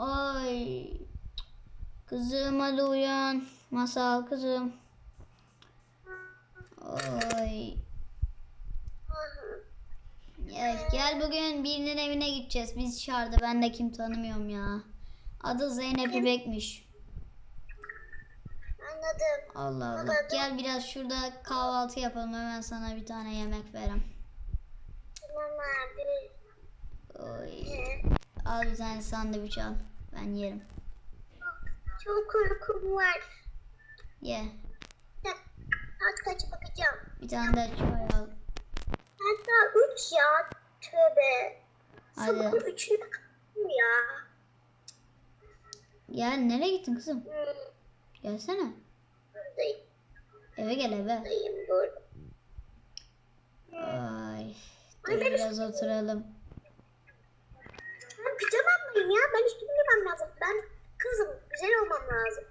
Ay. Kızım hadi uyan. Masal kızım. Ay. Evet, gel bugün birinin evine gideceğiz. Biz çağırdı. Ben de kim tanımıyorum ya. Adı Zeynep İpek'miş. Anladım. Allah Allah. Anladım. Gel biraz şurada kahvaltı yapalım. Hemen sana bir tane yemek verem. Tamam abi. Oy. Ee, Al bir tane sandviç al. Ben yerim. Çok uykum var. Ye. Saat kaç bakacağım. Bir tane de çay al. Hatta 3 ya. Tövbe. Hadi. 3'ünü bakalım ya. Gel nereye gittin kızım? Hmm, Gelsene. buradayım. Eve gel eve. Buradayım burada. Ay. Dur biraz oturalım. Ben pijamam ya. Ben üstümü lazım. Ben kızım. Güzel olmam lazım.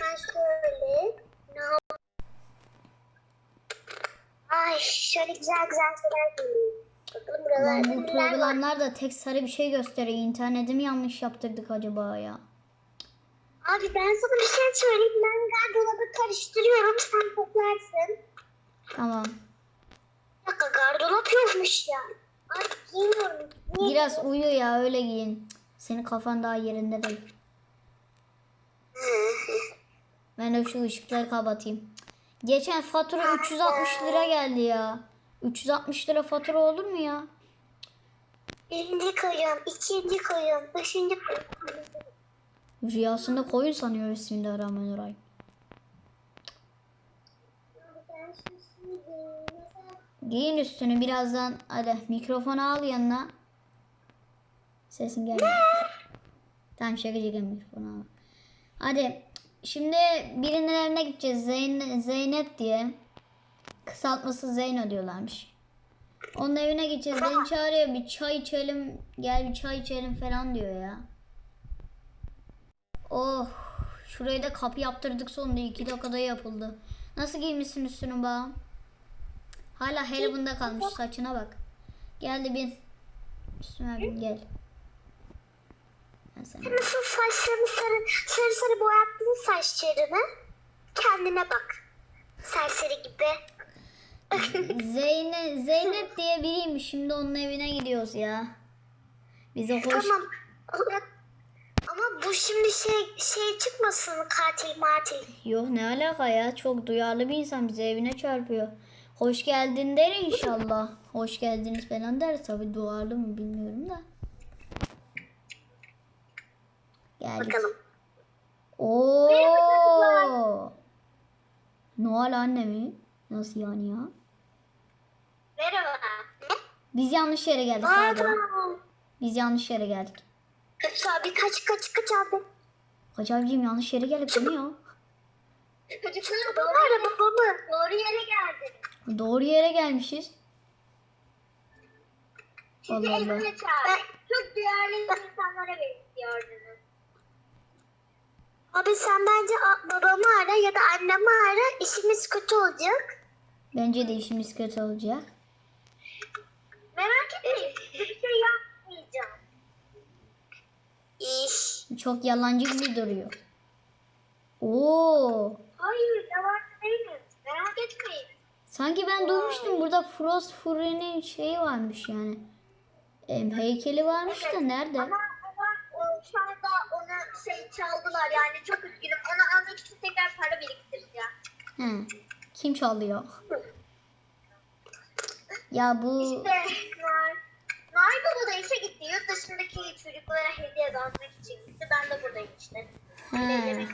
Ben şöyle. Ne Ay şöyle güzel güzel şeyler buralarda Lan bu programlar da tek sarı bir şey gösteriyor. İnterneti mi yanlış yaptırdık acaba ya? Abi ben sana bir şey söyleyeyim. Ben gardırobı karıştırıyorum. Sen toplarsın. Tamam. Bir dakika gardırop yokmuş ya. Giymiyorum. Niye? Biraz uyu ya öyle giyin. Senin kafan daha yerinde değil. Ben de şu ışıkları kapatayım. Geçen fatura 360 lira geldi ya. 360 lira fatura olur mu ya? Birinci koyuyorum, ikinci koyuyorum, üçüncü koyuyorum. Rüyasında koyun sanıyor Bismillahirrahmanirrahim. Giyin üstünü birazdan. Hadi mikrofonu al yanına. Sesin gelmiyor. Tamam şaka mikrofonu al. Hadi şimdi birinin evine gideceğiz. Zeyn Zeynep diye. Kısaltması Zeyno diyorlarmış. Onun evine gideceğiz. Beni çağırıyor bir çay içelim. Gel bir çay içelim falan diyor ya. Oh. Şurayı da kapı yaptırdık sonunda. iki dakikada yapıldı. Nasıl giymişsin üstünü bağım? Hala helibunda kalmış saçına bak. Geldi bin. Üstüme bin gel. Sana. nasıl saçlarını sarı, sarı sarı boyattın saçlarını. Kendine bak. Serseri gibi. Zeynep, Zeynep diye biriymiş. Şimdi onun evine gidiyoruz ya. Bize hoş... Tamam. Ama bu şimdi şey şey çıkmasın katil matil. Yok ne alaka ya. Çok duyarlı bir insan bize evine çarpıyor. Hoş geldin der inşallah. Hoş geldiniz falan der. Tabi duyarlı mı bilmiyorum da. Geldik. Bakalım. Oo. Noel anne mi? Nasıl yani ya? Merhaba. Biz yanlış yere geldik. Pardon. Biz yanlış yere geldik. Kaç abi kaç kaç kaç abi. Hacı abicim yanlış yere geldik değil mi ya? Çocuklar babamı ara babamı. Doğru yere geldi. Doğru yere gelmişiz. Sizi Allah Allah. çağır. Çok değerli insanlara benziyorsunuz. Abi sen bence babamı ara ya da annemi ara. İşimiz kötü olacak. Bence de işimiz kötü olacak. Merak etmeyin. Bir şey yapmayacağım. İş. Çok yalancı gibi duruyor. Oo. Hayır yalancı değiliz. Merak etmeyin. Sanki ben duymuştum burada Frost Fury'nin şeyi varmış yani. Em, heykeli varmış da nerede? Ama, ama o, şu anda onu şey çaldılar yani çok üzgünüm. Onu almak için tekrar para biriktireceğim. He. Kim çalıyor? Ya bu İşte Nar. Nar baba da işe gitti. Yurt dışındaki çocuklara hediye dağıtmak için gitti. Ben de buradayım işte. he.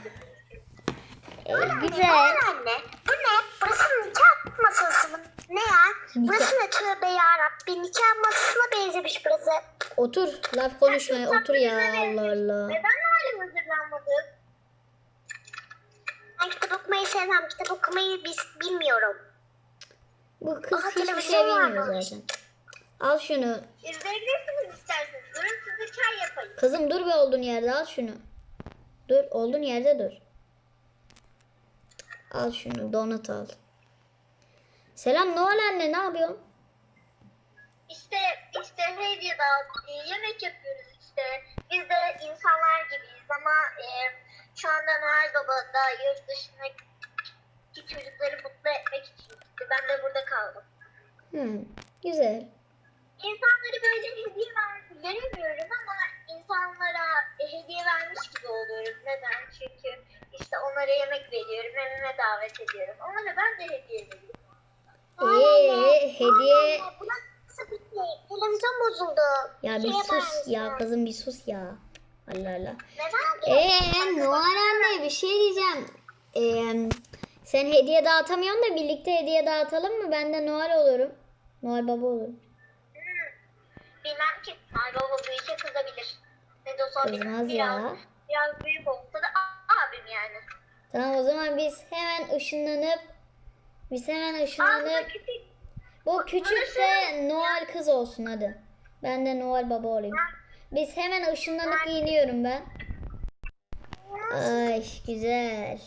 E, Güzel. güzel. anne. Bu ne? Burası nikah masası mı? Ne ya? Nikah. Burası ne tövbe yarabbi. Nikah masasına benzemiş burası. Otur. Laf konuşma. Otur ya. Allah Allah. Neden halim hazırlanmadık? Ben kitap okumayı sevmem. Kitap okumayı biz bilmiyorum. Bu kız Aha, hiçbir şey bilmiyor varmış. zaten. Al şunu. İzleyebilirsiniz isterseniz. Durun size çay yapayım. Kızım dur bir olduğun yerde al şunu. Dur olduğun yerde dur. Al şunu donut al. Selam Noel anne ne yapıyorsun? İşte işte hediye dağıt, e, yemek yapıyoruz işte biz de insanlar gibiyiz ama e, şu anda Noel Baba da yurt dışındaki çocukları mutlu etmek için gitti. Ben de burada kaldım. Hmm, güzel. İnsanlara böyle hediye ver, veremiyorum ama insanlara hediye vermiş gibi oluyorum. Neden? Çünkü işte onlara yemek veriyorum, evime davet ediyorum. Onlara ben de hediye veriyorum. Ee, hediye... Bir şey? Televizyon bozuldu. Ya bir Şeye sus ya kızım bir sus ya. Allah Allah. Neden? Ee Noel anne bir şey diyeceğim. Ee, sen hediye dağıtamıyorsun da birlikte hediye dağıtalım mı? Ben de Noel olurum. Noel baba olurum. Bilmem ki. Ay baba işe kızabilir. Ne de olsa Kızmaz biraz, ya. biraz büyük olsa da abim yani. Tamam o zaman biz hemen ışınlanıp biz hemen ışınlanıp küçük. bu küçük de Noel kız olsun hadi. Ben de Noel baba olayım. Biz hemen ışınlanıp giyiniyorum ben. Ay güzel.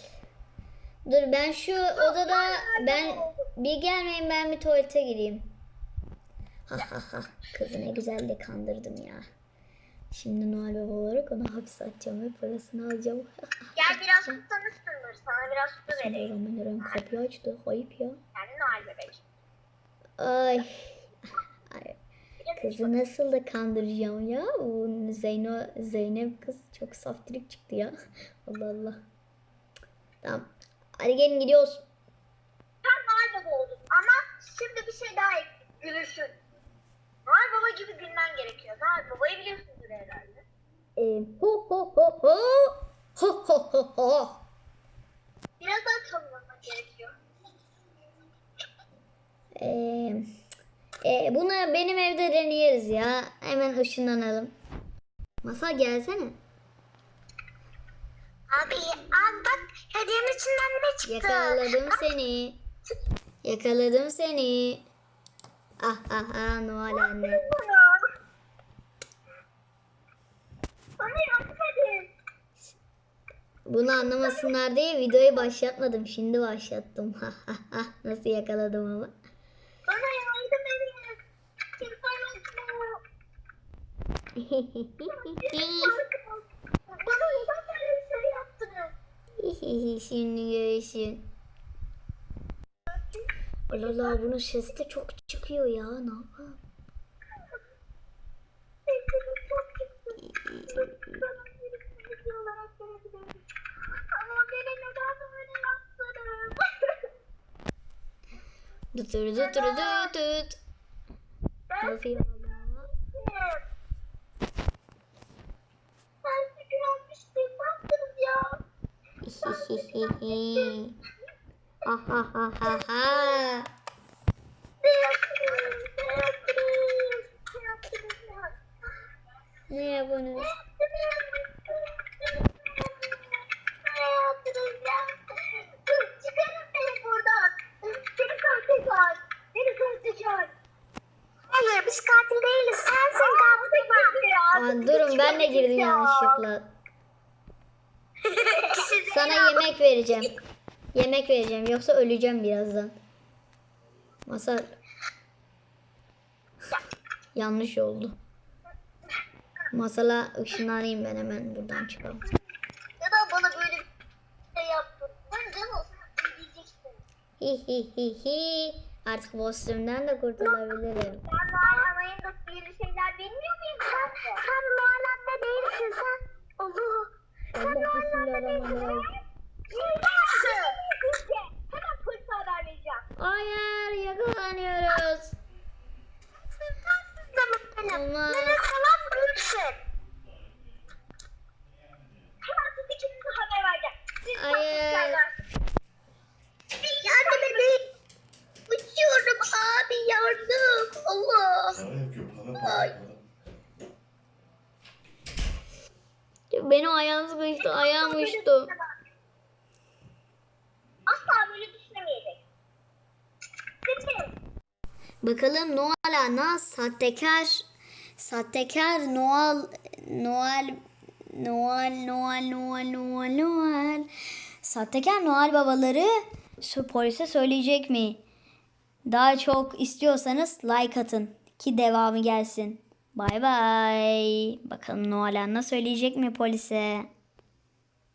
Dur ben şu odada ben bir gelmeyin ben bir tuvalete gireyim. Ha ha ha. Kızı ne güzel de kandırdım ya. Şimdi Noel Baba olarak ona hapse atacağım ve parasını alacağım. Gel biraz susamışsındır. Sana biraz su vereyim. Bismillahirrahmanirrahim. Kapıyı açtı. Ayıp ya. Yani Noel bebek. Ay. Ay. Kızı nasıl da kandıracağım ya. Bu Zeyno, Zeynep kız çok saftirik çıktı ya. Allah Allah. Tamam. Hadi gelin gidiyoruz. Sen Noel baba oldun ama şimdi bir şey daha ek. Gülüşün. Baba gibi gülmen gerekiyor. Noel babayı biliyorsundur herhalde. Ee, ho ho ho ho. Ho ho ho ho. Biraz daha tanımlaman gerekiyor. Ee, e, bunu benim evde deneyeriz ya. Hemen ışınlanalım. Masa gelsene. Abi, abi bak hediyemin içinden ne çıktı? Yakaladım seni. Yakaladım seni. Ah ah ah Noel anne. Bunu. Anlamasınlar diye videoyu başlatmadım. Şimdi başlattım. Nasıl yakaladım ama. Bana yardım edin. Telefon yok. Bana neden böyle bir şey Şimdi görüşün. Allah bunun sesi de çok çıkıyor ya. Ne yapalım? Sesiniz çok çıktı. Bana bir video olarak görebilirim. Ama beni neden böyle yaptınız? Dutur dutur dut. Nasıl ya? Ben güvenmiştim. Ne yaptınız ya? Ha ha ha ha ha. Ne yaptınız? Ne yaptınız? Ne yaptınız ya? Ne yapıyorsunuz? Ne yaptınız ya? Dur, Çıkarın beni buradan. Seni katil Beni katil Hayır biz katil değiliz. Sensin katil Aa, durun ben de girdim yanlışlıkla. Sana yemek vereceğim. Yemek vereceğim yoksa öleceğim birazdan. Masal. Yanlış oldu. Masala ışınlanayım ben hemen buradan çıkalım. Neden bana böyle bir şey yaptın? Ben can olsa ödeyeceksin. Hi hi hi hi. Artık kostümden de kurtulabilirim. Ben Ana'nın da sihirli şeyler bilmiyor muyum sen? Sen Anne değilsin sen. Allah. Allah bismillahirrahmanirrahim. Hemen polise haber vereceğim. Hayır yakalanıyoruz. Olmaz. Nene falan büyüksün. Hemen siz ikinize haber vereceğim. Siz Hayır. Yardım edin. Uçuyorum abi yardım. Allah. Para yapıyor, para para para. Benim ayağım sıkıştı. Ayağım uçtu. Asla böyle düşünemeyecek. Bakalım Noel Ana sahtekar sahtekar Noel Noel Noel Noel Noel Noel Noel sahtekar Noel babaları polise söyleyecek mi? Daha çok istiyorsanız like atın ki devamı gelsin. Bay bay. Bakalım Noel Anna söyleyecek mi polise?